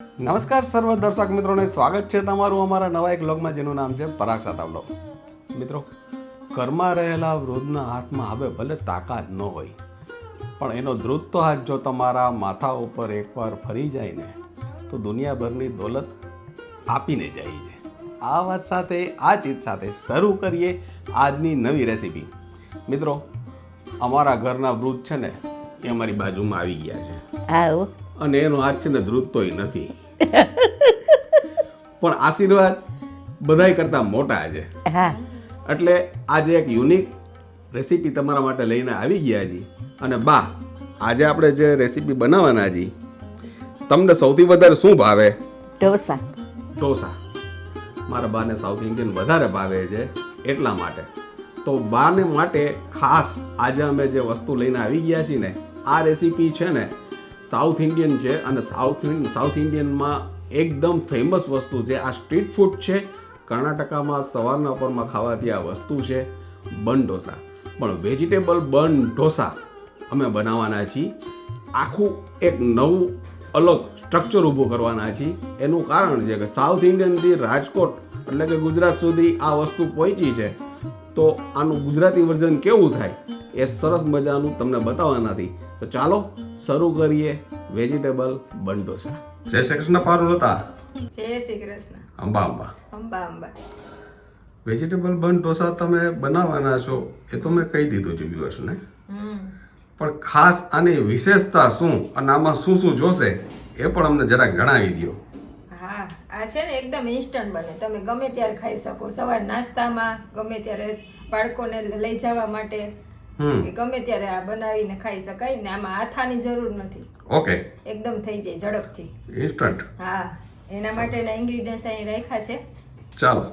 નમસ્કાર સર્વ દર્શક મિત્રોને. સ્વાગત છે તમારું અમારા નવા એક બ્લોગમાં જેનું નામ છે પરાગ સાતાવલો મિત્રો, ઘરમાં રહેલા વૃદ્ધના હાથમાં હવે ભલે તાકાત ન હોય, પણ એનો ધ્રુજતો હાથ જો તમારા માથા ઉપર એકવાર ફરી જાય ને, તો દુનિયાભરની દોલત આપીને જાય છે. આ વાત સાથે, આ ચીજ સાથે શરૂ કરીએ આજની નવી રેસીપી. મિત્રો, અમારા ઘરના વૃદ્ધ છે ને, એ અમારી બાજુમાં આવી ગયા છે. આવો. અને એનો હાથ છે ને ધ્રુજતોય નથી. પણ આશીર્વાદ બધાય કરતા મોટા છે. એટલે આજે એક યુનિક રેસીપી તમારા માટે લઈને આવી ગયા જી. અને બા આજે આપણે જે રેસીપી બનાવવાના જી તમને સૌથી વધારે શું ભાવે? ઢોસા. ઢોસા. મારા બાને સાઉથ ઇન્ડિયન વધારે ભાવે છે એટલા માટે. તો બાને માટે ખાસ આજે અમે જે વસ્તુ લઈને આવી ગયા છીએ ને આ રેસીપી છે ને સાઉથ ઇન્ડિયન છે અને સાઉથ સાઉથ ઇન્ડિયનમાં એકદમ ફેમસ વસ્તુ છે. આ સ્ટ્રીટ ફૂડ છે. કર્ણાટકામાં સવારના પરમાં ખાવાથી આ વસ્તુ છે. બન ઢોસા. પણ વેજીટેબલ બન ઢોસા અમે બનાવવાના છીએ. આખું એક નવું, અલગ સ્ટ્રક્ચર ઊભું કરવાના છીએ. એનું કારણ છે કે સાઉથ ઇન્ડિયનથી રાજકોટ એટલે કે ગુજરાત સુધી આ વસ્તુ પહોંચી છે. તો આનું ગુજરાતી વર્ઝન કેવું થાય? એ સરસ મજાનું તમને બતાવવાના નથી તો ચાલો શરૂ કરીએ વેજીટેબલ બન ઢોસા જય શ્રી કૃષ્ણ પારુલ હતા જય શ્રી કૃષ્ણ. અંબા અંબા. અંબા અંબા. વેજીટેબલ બન ઢોસા તમે બનાવવાના છો એ તો મેં કહી દીધું છે વ્યુઅર્સને. હમ. પણ ખાસ આની વિશેષતા શું અને આમાં શું શું જોશે એ પણ અમને જરાક જણાવી દો હા આ છે ને એકદમ ઇન્સ્ટન્ટ બને. તમે ગમે ત્યારે ખાઈ શકો. સવાર નાસ્તામાં ગમે ત્યારે બાળકોને લઈ જવા માટે કે ગમે ત્યારે આ બનાવીને ખાઈ શકાય ને આમાં આથાની જરૂર નથી. ઓકે. એકદમ થઈ જાય ઝડપથી. ઇન્સ્ટન્ટ હા એના માટેના ઇન્ગ્રીડિયન્ટ્સ અહીં રાખ્યા છે. ચાલો.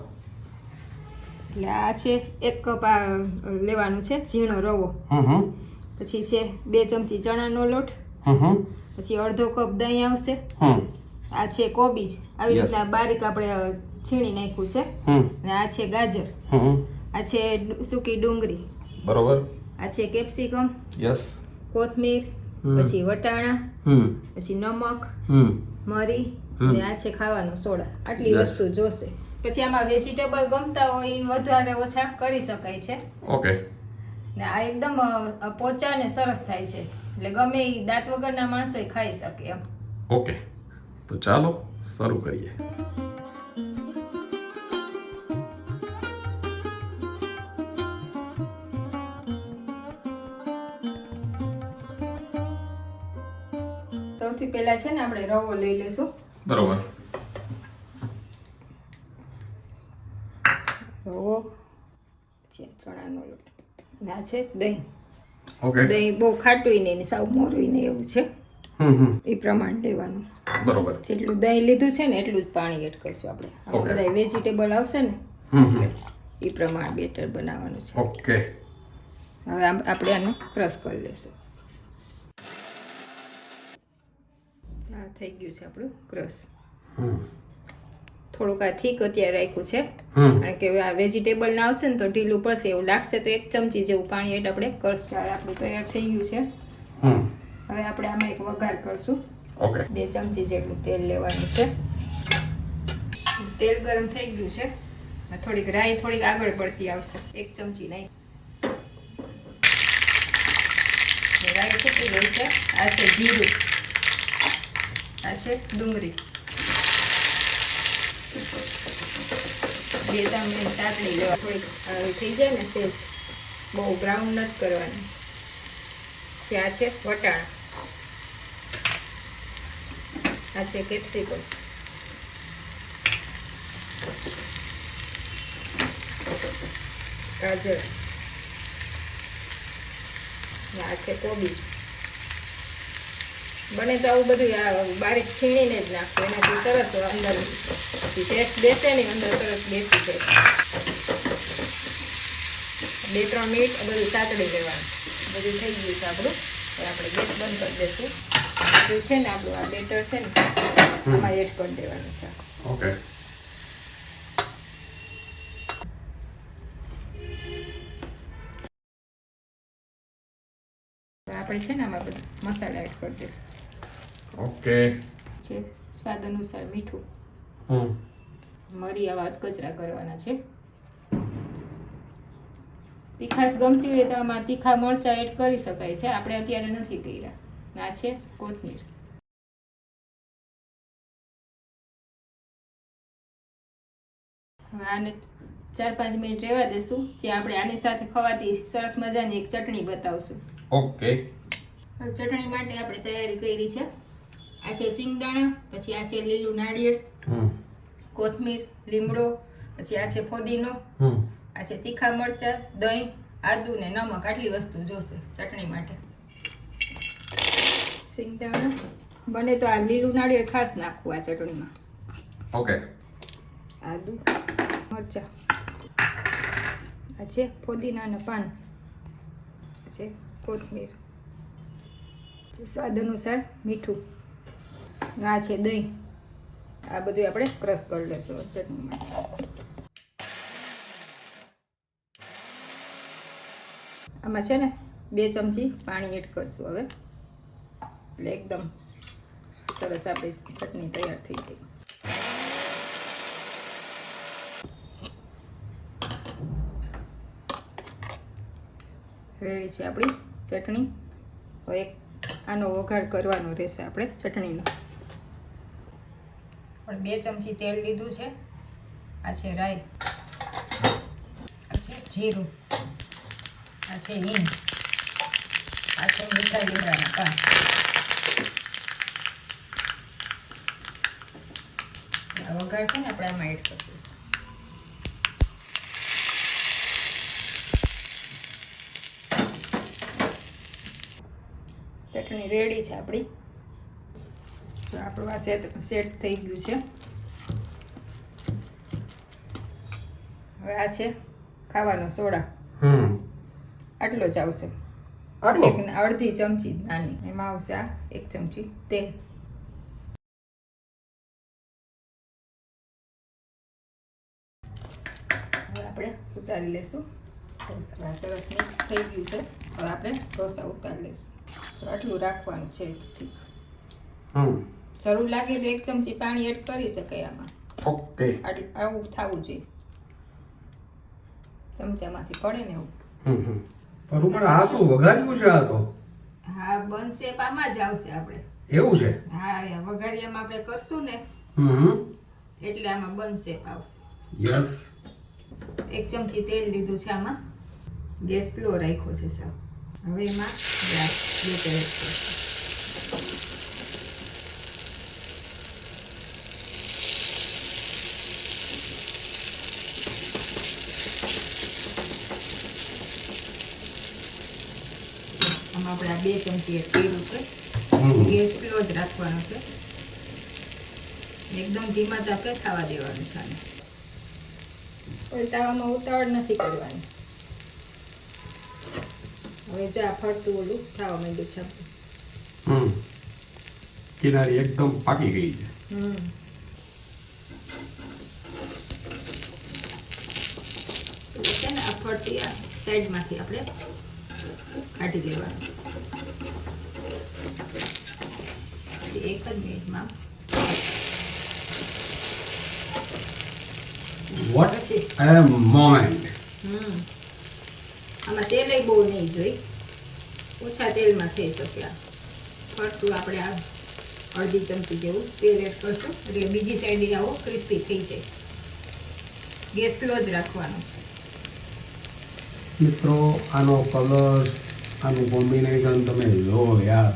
એટલે આ છે એક કપ આ લેવાનું છે ઝીણો રવો. પછી છે બે ચમચી ચણાનો લોટ. પછી અડધો કપ દહીં આવશે. આ છે કોબીજ. આવી રીતના બારીક આપણે છીણી નાખ્યું છે. હમ. અને આ છે ગાજર. આ છે સૂકી ડુંગળી. બરોબર. આ છે કેપ્સિકમ યસ. કોથમીર પછી વટાણા પછી નમક મરી અને આ છે ખાવાનો સોડા. આટલી વસ્તુ જોશે. પછી આમાં વેજીટેબલ ગમતા હોય એ વધારે ઓછા કરી શકાય છે. ઓકે. ને આ એકદમ પોચા ને સરસ થાય છે. એટલે ગમે એ દાંત વગરના માણસો ખાઈ શકે એમ. ઓકે. તો ચાલો શરૂ કરીએ. પહેલા છે ને આપણે રવો લઈ લેશું. બરોબર. રવો. છે ચણાનો લોટ. ના છે દહીં. ઓકે. દહીં બહુ ખાટું ને સાવ મોરું ને એવું છે. એ પ્રમાણ લેવાનું. બરોબર. જેટલું દહીં લીધું છે ને એટલું જ પાણી એડ કરશું આપણે. બધા વેજીટેબલ આવશે ને એ પ્રમાણે બેટર બનાવવાનું છે. ઓકે. હવે આપણે આનો ક્રશ કરી લેશું. થઈ ગયું છે આપણું ક્રસ થોડુંક આ થીક અત્યારે રાખ્યું છે. કારણ કે આ વેજીટેબલ ના આવશે ને તો ઢીલું પડશે એવું લાગશે તો એક ચમચી જેવું પાણી એડ આપણે કરશું. આ આપણું તૈયાર થઈ ગયું છે. હવે આપણે આમાં એક વઘાર કરશું. ઓકે. બે ચમચી જેટલું તેલ લેવાનું છે. તેલ ગરમ થઈ ગયું છે. થોડીક રાઈ થોડીક આગળ પડતી આવશે. એક ચમચી નહીં રાઈ ફૂટી ગઈ છે. આ છે જીરું. આ છે ડુંગળી. બે ત્રણ ચાટણી લેવા. થોડીક થઈ જાય ને સેજ બહુ બ્રાઉન નથી કરવાની. જે આ છે વટાણા. આ છે કેપ્સિકમ ગાજર. આ છે કોબીજ. બને તો આવું બધું આ બારીક છીણીને જ નાખવું એનાથી સરસ અંદર ટેસ્ટ બેસે ને અંદર સરસ બેસી જાય. બે ત્રણ મિનિટ બધું સાતડી દેવાનું બધું થઈ ગયું છે આપણું. આપણે ગેસ બંધ કરી દઈશું જે છે ને આપણું આ બેટર છે ને આમાં એડ કરી દેવાનું છે. ઓકે આપણે છે ને આમાં બધું મસાલા એડ કરી દઈશું. ઓકે. છે સ્વાદ અનુસાર મીઠું. હમ. મરી આવા કચરા કરવાના છે. તીખાસ ગમતી હોય તો આમાં તીખા મરચાં એડ કરી શકાય છે. આપણે અત્યારે નથી કર્યા. ના છે કોથમીર. આને ચાર પાંચ મિનિટ રહેવા દેશું. ત્યાં આપણે આની સાથે ખવાતી સરસ મજાની એક ચટણી બતાવશું. ઓકે. ચટણી માટે આપણે તૈયારી કરી છે. આ છે સિંગદાણા પછી આ છે લીલું નાળિયેર કોથમીર લીમડો પછી આ છે ફોદીનો આ છે તીખા મરચાં દહીં આદુ ને નમક આટલી વસ્તુ જોશે ચટણી માટે. સિંગદાણા. બને તો આ લીલું નાળિયેર ખાસ નાખવું આ ચટણીમાં. ઓકે. આદુ મરચાં. આ છે ફોદીનાના પાન. છે કોથમીર. સ્વાદ અનુસાર મીઠું. આ છે દહીં. આ બધું આપણે ક્રશ કરી લઈશું ચટણીમાં આમાં છે ને, બે ચમચી પાણી એડ કરશું હવે. એટલે એકદમ સરસ આપણી ચટણી તૈયાર થઈ જાય રેડી છે આપણી ચટણી. હવે એક આનો વઘાર કરવાનો રહેશે આપણે ચટણીનો. પણ બે ચમચી તેલ લીધું છે. આ છે રાઈ આ છે જીરું. આ છે હિંગ. આ છે મીઠા લીમડાના પાન. વઘાર છે ને આપણે આમાં એડ કરી ચટણી રેડી છે આપણી. તો આપણું આ સેટ સેટ થઈ ગયું છે. હવે આ છે ખાવાનો સોડા. હમ. આટલો જ આવશે. એક અડધી ચમચી નાની. એમાં આવશે આ એક ચમચી તેલ. હવે આપણે ઉતારી લેશું. સરસ મિક્સ થઈ ગયું છે. હવે આપણે ઢોસા ઉતારી લેશું. તો આટલું રાખવાનું છે. હમ. જરૂર લાગે તો એક ચમચી પાણી એડ કરી શકાય આમાં. ઓકે. આવું થવું જોઈએ. ચમચામાંથી પડે ને એવું. હમ પરું પણ આ શું વઘાર્યું છે આ તો? હા બનશે પામાં જ આવશે આપણે. એવું છે? હા વઘારિયામાં આપણે કરશું ને હમ એટલે આમાં બનશે આવશે. યસ. એક ચમચી તેલ લીધું છે આમાં. ગેસ સ્લો રાખ્યો છે સાહેબ. હવે એમાં ગ્લાસ બેટર એડ કરશું આમાં આપણે આ બે ચમચી એડ કર્યું છે. ગેસ સ્લો જ રાખવાનો છે. એકદમ ધીમા તાપે ખાવા દેવાનું છે આને. ઉલટાવામાં ઉતાવળ નથી કરવાની. હવે જો આ ફરતું ઓલું થવા માંડ્યું છે. હમ. કિનારી એકદમ પાકી ગઈ છે. હમ. છે ને આ ફરતી આ સાઈડમાંથી આપણે કાઢી લેવાનું પછી એક જ મિનિટમાં વોટ એ મોમેન્ટ હમ. આમાં તેલ બહુ નહીં જોઈ. ઓછા તેલમાં થઈ શકે ફરતું આપણે આ અડધી ચમચી જેવું તેલ એડ કરશું. એટલે બીજી સાઈડ આવો ક્રિસ્પી થઈ જાય. ગેસ સ્લો જ રાખવાનો છે. મિત્રો, આનો કલર આનું કોમ્બિનેશન તમે લો યાર.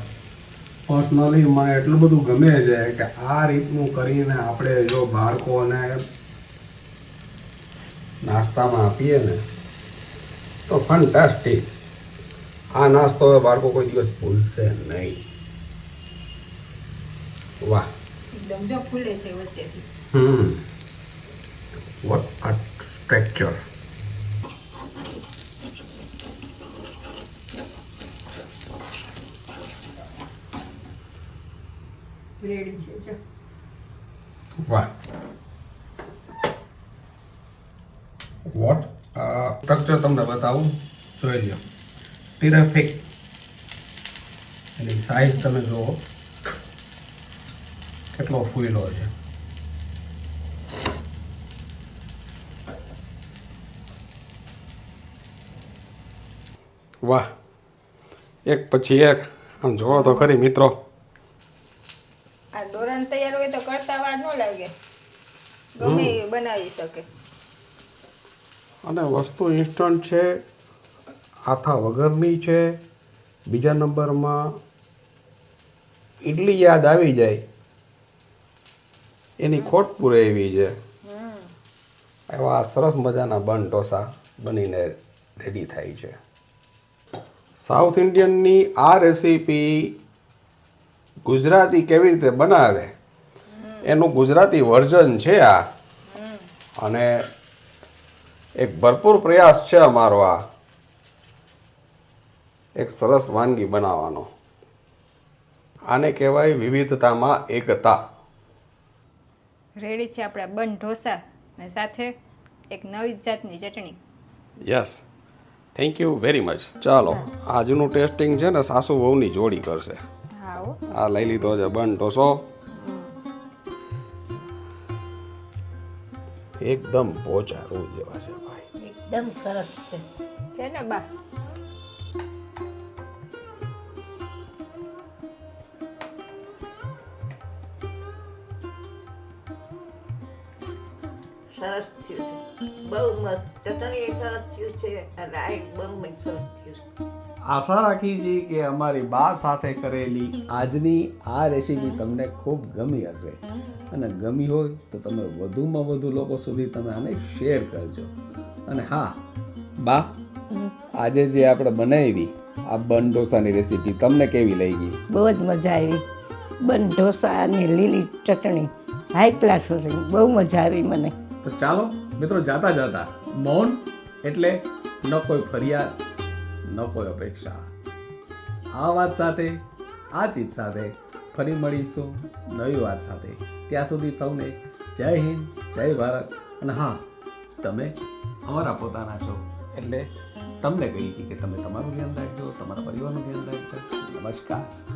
પર્સનલી મને એટલું બધું ગમે છે કે આ રીતનું કરીને આપણે જો બાળકોને નાસ્તામાં આપીએ ને, તો ફંટાસ્ટિક આ નાસ્તો હવે બાળકો કોઈ દિવસ ભૂલશે નહીં. વાહ. એકદમ જો ફૂલે છે વચ્ચેથી. હમ. વોટ આ સ્ટ્રક્ચર રેડી છે જો. વાહ. વોટ સ્ટ્રક્ચર તમને બતાવું? જોઈ લો ટિરફિક એની સાઈઝ તમે જુઓ કેટલો ફૂયલો છે. વાહ. એક પછી એક. આમ જોવો તો ખરી મિત્રો. આ દોરણ તૈયાર હોય તો કરતા વાર ન લાગે. ગમે બનાવી શકે. અને વસ્તુ ઇન્સ્ટન્ટ છે. આથા વગરની છે. બીજા નંબરમાં ઇડલી યાદ આવી જાય. એની ખોટ પૂરે એવી છે. એવા સરસ મજાના બન ઢોસા બનીને રેડી થાય છે. સાઉથ ઇન્ડિયનની આ રેસીપી ગુજરાતી કેવી રીતે બનાવે? એનું ગુજરાતી વર્ઝન છે આ. અને એક ભરપૂર પ્રયાસ છે અમારો આ. એક સરસ વાનગી બનાવવાનો. આને કહેવાય વિવિધતામાં એકતા. રેડી છે આપણા બન ઢોસા અને સાથે એક નવી જાતની ચટણી. Yes thank you very much ચાલો આજનું ટેસ્ટિંગ છે ને સાસુ વહુની જોડી કરશે. આ લઈ લીધો છે બન ઢોસો. એકદમ પોચા રૂ જેવા છે ભાઈ. એકદમ સરસ છે. છે ને બા? થયું છે બહુ મસ્ત ચટણી સરસ થયું છે અને આ એક બહુ જ સરસ થયું છે આશા રાખી છે કે અમારી બા સાથે કરેલી આજની આ રેસીપી તમને ખૂબ ગમી હશે. અને ગમી હોય તો તમે વધુમાં વધુ લોકો સુધી તમે આને શેર કરજો. અને હા બા આજે જે આપણે બનાવી આ બન ઢોસાની રેસીપી તમને કેવી લઈ ગઈ બહુ જ મજા આવી. બન ઢોસા અને લીલી ચટણી હાઈ ક્લાસ હતી. બહુ મજા આવી મને. તો ચાલો, મિત્રો, જાતા જાતા. મૌન એટલે ન કોઈ ફરિયાદ, ન કોઈ અપેક્ષા. આ વાત સાથે, આ ચીજ સાથે ફરી મળીશું નવી વાત સાથે. ત્યાં સુધી સૌને જય હિન્દ, જય ભારત. અને હા, તમે અમારા પોતાના છો. એટલે તમને કહી છે કે તમે તમારું ધ્યાન રાખજો, તમારા પરિવારનું ધ્યાન રાખજો. નમસ્કાર.